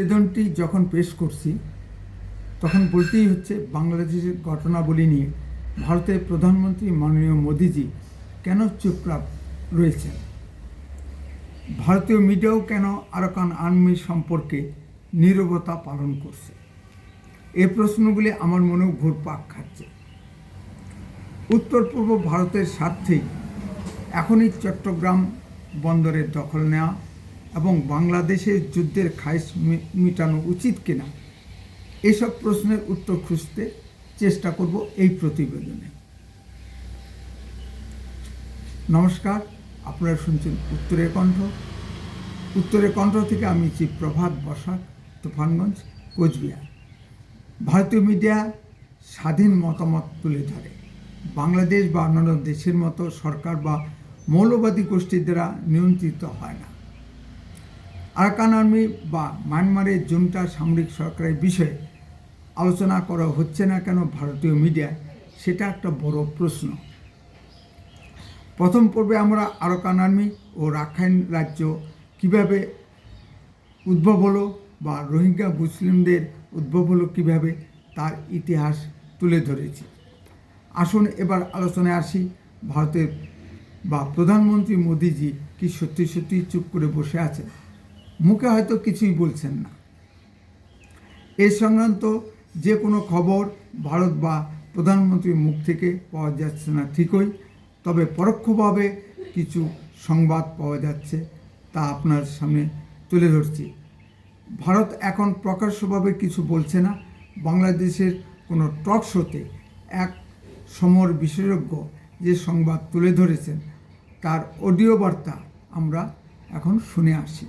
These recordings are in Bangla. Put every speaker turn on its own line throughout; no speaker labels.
আবেদনটি যখন পেশ করছি, তখন বলতেই হচ্ছে বাংলাদেশের ঘটনাবলী নিয়ে ভারতের প্রধানমন্ত্রী মাননীয় মোদিজি কেন চুপচাপ রয়েছেন? ভারতীয় মিডিয়াও কেন আরাকান আর্মি সম্পর্কে নীরবতা পালন করছে? এ প্রশ্নগুলি আমার মনেও ঘুরপাক খাচ্ছে। উত্তর পূর্ব ভারতের স্বার্থেই এখনই চট্টগ্রাম বন্দরের দখল নেওয়া এবং বাংলাদেশের যুদ্ধের খাইশ মি- মিটানো উচিত কিনা? এসব প্রশ্নের উত্তর খুঁজতে চেষ্টা করব এই প্রতিবেদনে। নমস্কার, আপনারা শুনছেন উত্তরের কণ্ঠ। উত্তরের কণ্ঠ থেকে আমি চি প্রভাত বসাক, তুফানগঞ্জ, কোচবিহার। ভারতীয় মিডিয়া স্বাধীন মতামত তুলে ধরে। বাংলাদেশ বা অন্যান্য দেশের মতো সরকার বা মৌলবাদী গোষ্ঠীর দ্বারা নিয়ন্ত্রিত হয় না। আরাকান আর্মি বা মায়ানমারের জুনটা সামরিক সরকারের বিষয়ে আলোচনা করা হচ্ছে না কেন ভারতীয় মিডিয়া, সেটা একটা বড় প্রশ্ন। প্রথম পর্বে আমরা আরাকান আর্মি ও রাখাইন রাজ্য কীভাবে উদ্ভব হলো বা রোহিঙ্গা মুসলিমদের উদ্ভব হলো কীভাবে, তার ইতিহাস তুলে ধরেছি। আসুন এবার আলোচনায় আসি, ভারতের বা প্রধানমন্ত্রী মোদিজি কি সত্যি সত্যি চুপ করে বসে আছেন মুখে হয়তো কিছুই বলছেন না। এই সংক্রান্ত যে কোনো খবর ভারত বা প্রধানমন্ত্রীর মুখ থেকে পাওয়া যাচ্ছে না ঠিকই, তবে পরোক্ষভাবে কিছু সংবাদ পাওয়া যাচ্ছে তা আপনার সামনে তুলে ধরছি। ভারত এখন প্রকাশ্যভাবে কিছু বলছে না। বাংলাদেশের কোনো টক শোতে এক সমর বিশেষজ্ঞ যে সংবাদ তুলে ধরেছেন, তার অডিও বার্তা আমরা এখন শুনে আসি।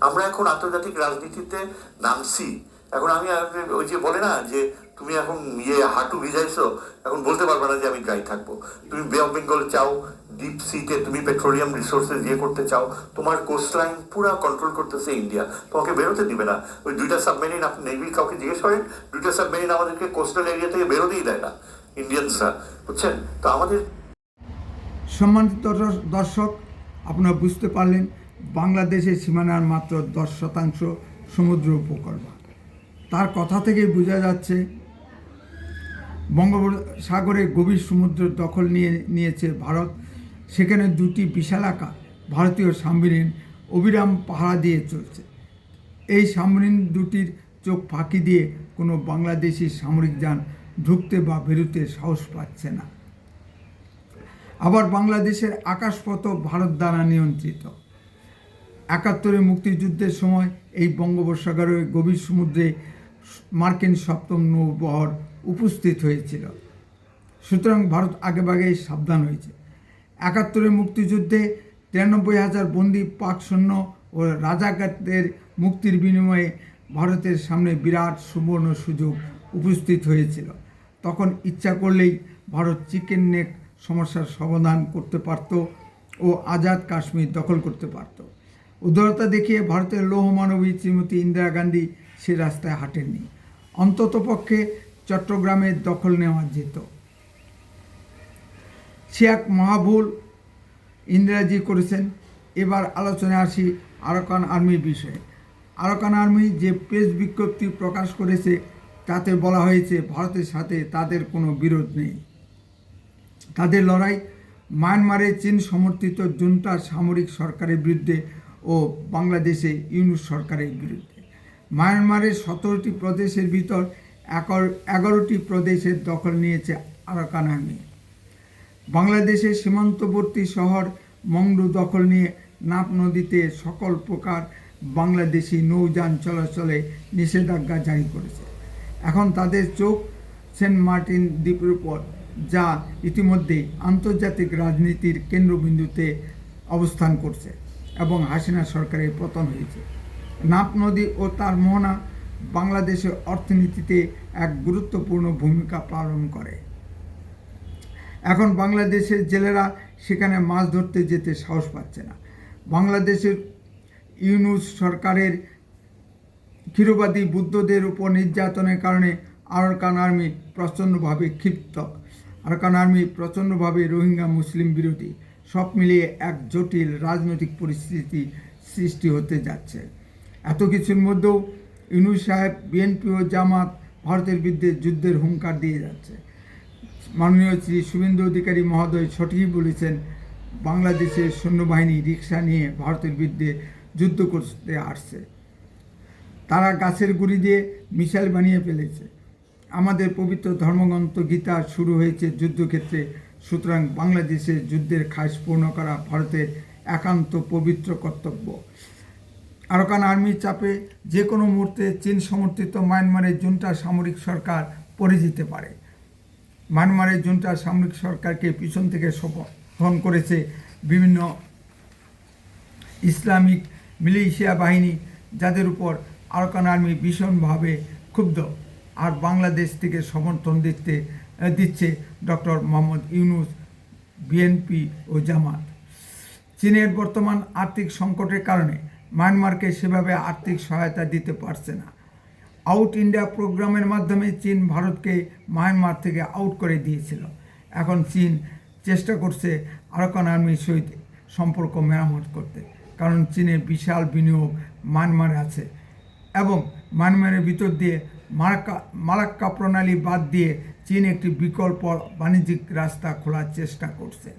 আমরা এখন আন্তর্জাতিক রাজনীতিতে নামছি। এখন আমি ওই যে বলে না যে তুমি এখন ইয়ে হাঁটু ভিজাইছো, এখন বলতে পারবে না যে আমি ড্রাই থাকব। তুমি বে অফ বেঙ্গল চাও ডিপ সিতে তুমি পেট্রোলিয়াম রিসোর্সেস ইয়ে করতে চাও, তোমার কোস্ট লাইন পুরো কন্ট্রোল করতেছে ইন্ডিয়া তোমাকে বেরোতে দিবে না। ওই দুইটা সাবমেরিন আপনি নেভি কাউকে জিজ্ঞেস করেন, দুইটা সাবমেরিন আমাদেরকে কোস্টাল এরিয়া থেকে বেরোতেই দেয় না ইন্ডিয়ানসরা বুঝছেন? তো আমাদের
সম্মানিত দর্শ- দর্শক, আপনারা বুঝতে পারলেন বাংলাদেশের সীমানার মাত্র দশ শতাংশ সমুদ্র উপকূলভাগ তার কথা থেকেই বোঝা যাচ্ছে, বঙ্গোপসাগরে গভীর সমুদ্র দখল নিয়ে নিয়েছে ভারত। সেখানে দুটি বিশালাকা ভারতীয় সাবমেরিন অবিরাম পাহারা দিয়ে চলছে। এই সাবমেরিন দুটির চোখ ফাঁকি দিয়ে কোনো বাংলাদেশি সামরিক যান ঢুকতে বা বেরোতে সাহস পাচ্ছে না। আবার বাংলাদেশের আকাশপথ ভারত দ্বারা নিয়ন্ত্রিত। একাত্তরের মুক্তিযুদ্ধের সময় এই বঙ্গোপসাগরের গভীর সমুদ্রে মার্কিন সপ্তম নৌবহর উপস্থিত হয়েছিল। সুতরাং ভারত আগেভাগেই সাবধান হয়েছে। একাত্তরের মুক্তিযুদ্ধে তিরানব্বই হাজার বন্দি পাক সৈন্য ও রাজাকারদের মুক্তির বিনিময়ে ভারতের সামনে বিরাট সুবর্ণ সুযোগ উপস্থিত হয়েছিল। তখন ইচ্ছা করলেই ভারত চিকেন নেক সমস্যার সমাধান করতে পারত ও আজাদ কাশ্মীর দখল করতে পারত। উদারতা দেখিয়ে ভারতের লৌহমানবী শ্রীমতী ইন্দিরা গান্ধী সে রাস্তায় হাঁটেননি। অন্ততপক্ষে চট্টগ্রামের দখল নেওয়া যেত। সে এক মহাভুল ইন্দিরাজি করেছেন। এবার আলোচনায় আসি আরাকান আর্মির বিষয়ে। আরাকান আর্মি যে প্রেস বিজ্ঞপ্তি প্রকাশ করেছে, তাতে বলা হয়েছে ভারতের সাথে তাদের কোনো বিরোধ নেই। তাদের লড়াই মায়ানমারে চীন সমর্থিত জুন্টা সামরিক সরকারের বিরুদ্ধে ও বাংলাদেশে ইউনুস সরকারের বিরুদ্ধে। মায়ানমারের সতেরোটি প্রদেশের ভিতর এগারো- এগারোটি প্রদেশের দখল নিয়েছে আরাকান আর্মি বাংলাদেশের সীমান্তবর্তী শহর মংডু দখল নিয়ে নাপ নদীতে সকল প্রকার বাংলাদেশি নৌযান চলাচলে নিষেধাজ্ঞা জারি করেছে। এখন তাদের চোখ সেন্ট মার্টিন দ্বীপের উপর যা ইতিমধ্যে আন্তর্জাতিক রাজনীতির কেন্দ্রবিন্দুতে অবস্থান করছে। এবং হাসিনা সরকারের পতন হয়েছে। নাপ নদী ও তার মোহনা বাংলাদেশের অর্থনীতিতে এক গুরুত্বপূর্ণ ভূমিকা পালন করে। এখন বাংলাদেশের জেলেরা সেখানে মাছ ধরতে যেতে সাহস পাচ্ছে না। বাংলাদেশের ইউনুস সরকারের ক্ষীরবাদী বুদ্ধদের উপর নির্যাতনের কারণে আরকান আর্মি প্রচণ্ডভাবে ক্ষিপ্ত। আরকান আর্মি প্রচণ্ডভাবে রোহিঙ্গা মুসলিম বিরোধী সব মিলিয়ে এক জটিল রাজনৈতিক পরিস্থিতি সৃষ্টি হতে যাচ্ছে। এত কিছুর মধ্যেও ইউনুস সাহেব, বিএনপি ও জামাত ভারতের বিরুদ্ধে যুদ্ধের হুঙ্কার দিয়ে যাচ্ছে। মাননীয় শ্রী শুভেন্দু অধিকারী মহোদয় সঠিকই বলেছেন, বাংলাদেশের সৈন্যবাহিনী রিক্সা নিয়ে ভারতের বিরুদ্ধে যুদ্ধ করতে আসছে। তারা গাছের গুড়ি দিয়ে মিসাইল বানিয়ে ফেলেছে। আমাদের পবিত্র ধর্মগ্রন্থ গীতা শুরু হয়েছে যুদ্ধক্ষেত্রে। সুতরাং বাংলাদেশে যুদ্ধের খাস পূর্ণ করা ভারতের একান্ত পবিত্র কর্তব্য। আরকান আর্মির চাপে যে কোনো মুহূর্তে চীন সমর্থিত মায়ানমারের জুন্টা সামরিক সরকার পড়ে যেতে পারে। মায়ানমারের জুন্টা সামরিক সরকারকে পিছন থেকে সমর্থন করেছে বিভিন্ন ইসলামিক মিলিশিয়া বাহিনী, যাদের উপর আরকান আর্মি ভীষণভাবে ক্ষুব্ধ। আর বাংলাদেশ থেকে সমর্থন দিতে দিচ্ছে ডক্টর মোহাম্মদ ইউনুস, বিএনপি ও জামাত। চীনের বর্তমান আর্থিক সংকটের কারণে মায়ানমারকে সেভাবে আর্থিক সহায়তা দিতে পারছে না। আউট ইন্ডিয়া প্রোগ্রামের মাধ্যমে চীন ভারতকে মায়ানমার থেকে আউট করে দিয়েছিল। এখন চীন চেষ্টা করছে আরাকান আর্মির সহিত সম্পর্ক মেরামত করতে, কারণ চীনের বিশাল বিনিয়োগ মায়ানমারে আছে এবং মায়ানমারের ভিতর দিয়ে মারাক্কা মালাক্কা প্রণালী বাদ দিয়ে চীন একটি বিকল্প বাণিজ্যিক রাস্তা খোলার চেষ্টা করছে।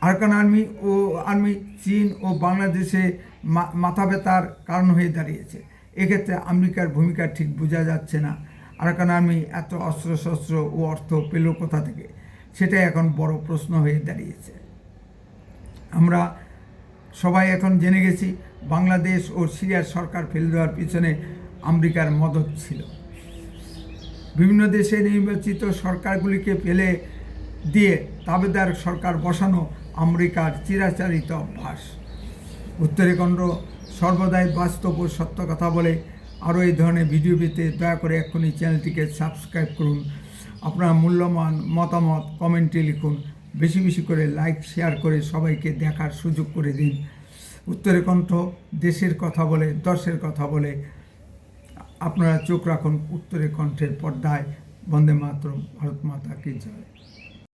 আরকান আর্মি ও আর্মি চীন ও বাংলাদেশে মাথা ব্যথার কারণ হয়ে দাঁড়িয়েছে। এক্ষেত্রে আমেরিকার ভূমিকা ঠিক বোঝা যাচ্ছে না। আরকান আর্মি এত অস্ত্রশস্ত্র ও অর্থ পেল কোথা থেকে? সেটাই এখন বড় প্রশ্ন হয়ে দাঁড়িয়েছে। আমরা সবাই এখন জেনে গেছি, বাংলাদেশ ও সিরিয়ার সরকার ফেলে দেওয়ার পিছনে আমেরিকার মদত ছিল। বিভিন্ন দেশে নির্বাচিত সরকারগুলিকে ফেলে দিয়ে তাবেদার সরকার বসানো আমেরিকার চিরাচারিত অভ্যাস। উত্তরাখণ্ড সর্বদাই বাস্তব ও সত্য কথা বলে। আরও এই ধরনের ভিডিও পেতে দয়া করে এক্ষুনি চ্যানেলটিকে সাবস্ক্রাইব করুন। আপনার মূল্যবান মতামত কমেন্টে লিখুন। বেশি বেশি করে লাইক, শেয়ার করে সবাইকে দেখার সুযোগ করে দিন। উত্তরে কণ্ঠ দেশের কথা বলে দর্শের কথা বলে আপনারা চোখ রাখুন উত্তরে কণ্ঠের পর্দায় বন্দে মাতরম ভারত মাতা কি জয়।